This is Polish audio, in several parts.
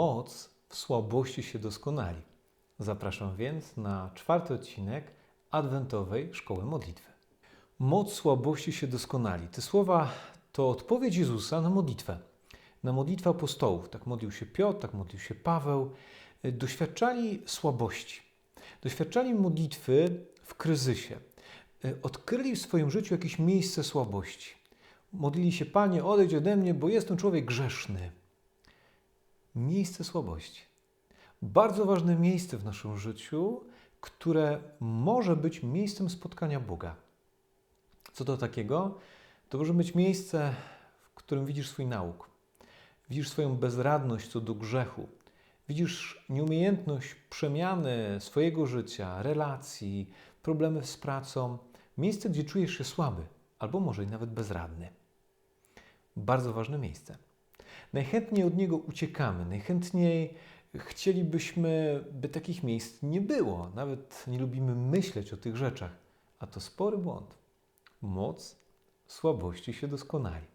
Moc w słabości się doskonali. Zapraszam więc na czwarty odcinek adwentowej Szkoły Modlitwy. Moc słabości się doskonali. Te słowa to odpowiedź Jezusa na modlitwę. Na modlitwę apostołów. Tak modlił się Piotr, tak modlił się Paweł. Doświadczali słabości. Doświadczali modlitwy w kryzysie. Odkryli w swoim życiu jakieś miejsce słabości. Modlili się, Panie, odejdź ode mnie, bo jestem człowiek grzeszny. Miejsce słabości. Bardzo ważne miejsce w naszym życiu, które może być miejscem spotkania Boga. Co to takiego? To może być miejsce, w którym widzisz swój nauk, widzisz swoją bezradność co do grzechu, widzisz nieumiejętność przemiany swojego życia, relacji, problemy z pracą, miejsce, gdzie czujesz się słaby albo może i nawet bezradny. Bardzo ważne miejsce. Najchętniej od niego uciekamy, najchętniej chcielibyśmy, by takich miejsc nie było. Nawet nie lubimy myśleć o tych rzeczach, a to spory błąd. Moc słabości się doskonali.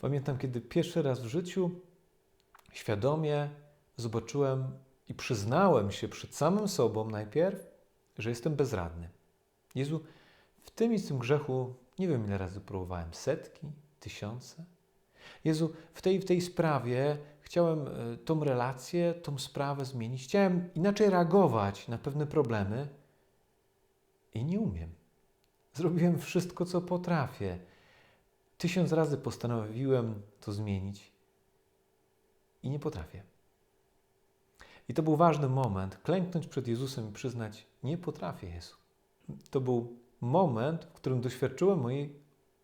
Pamiętam, kiedy pierwszy raz w życiu świadomie zobaczyłem i przyznałem się przed samym sobą najpierw, że jestem bezradny. Jezu, w tym i tym grzechu nie wiem ile razy próbowałem, setki, tysiące. Jezu, w tej w tej sprawie chciałem e, tą relację, tą sprawę zmienić. Chciałem inaczej reagować na pewne problemy i nie umiem. Zrobiłem wszystko, co potrafię. Tysiąc razy postanowiłem to zmienić i nie potrafię. I to był ważny moment, klęknąć przed Jezusem i przyznać, nie potrafię, Jezu. To był moment, w którym doświadczyłem mojej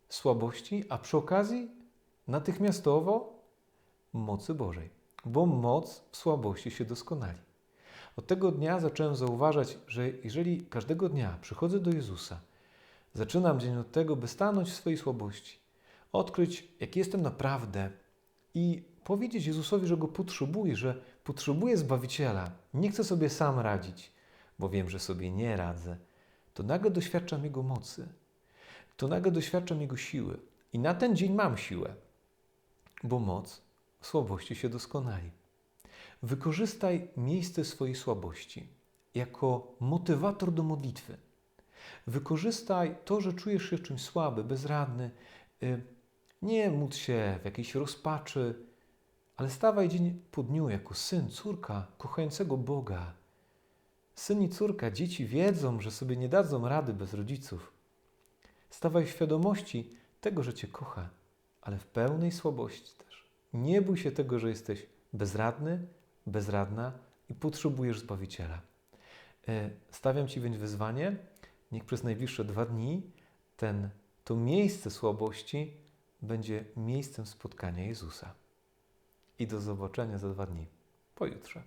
słabości, a przy okazji natychmiastowo mocy Bożej, bo moc w słabości się doskonali. Od tego dnia zacząłem zauważać, że jeżeli każdego dnia przychodzę do Jezusa, zaczynam dzień od tego, by stanąć w swojej słabości, odkryć, jaki jestem naprawdę i powiedzieć Jezusowi, że Go potrzebuję, że potrzebuję Zbawiciela, nie chcę sobie sam radzić, bo wiem, że sobie nie radzę, to nagle doświadczam Jego mocy, to nagle doświadczam Jego siły. I na ten dzień mam siłę, bo moc słabości się doskonali. Wykorzystaj miejsce swojej słabości jako motywator do modlitwy. Wykorzystaj to, że czujesz się czymś słaby, bezradny. Y, nie módl się w jakiejś rozpaczy, ale stawaj dzień po dniu jako syn, córka kochającego Boga. Syn i córka, dzieci wiedzą, że sobie nie dadzą rady bez rodziców. Stawaj w świadomości tego, że Cię kocha, ale w pełnej słabości też. Nie bój się tego, że jesteś bezradny, bezradna i potrzebujesz Zbawiciela. E, stawiam Ci więc wyzwanie, niech przez najbliższe dwa dni ten, to miejsce słabości będzie miejscem spotkania Jezusa. I do zobaczenia za dwa dni, pojutrze.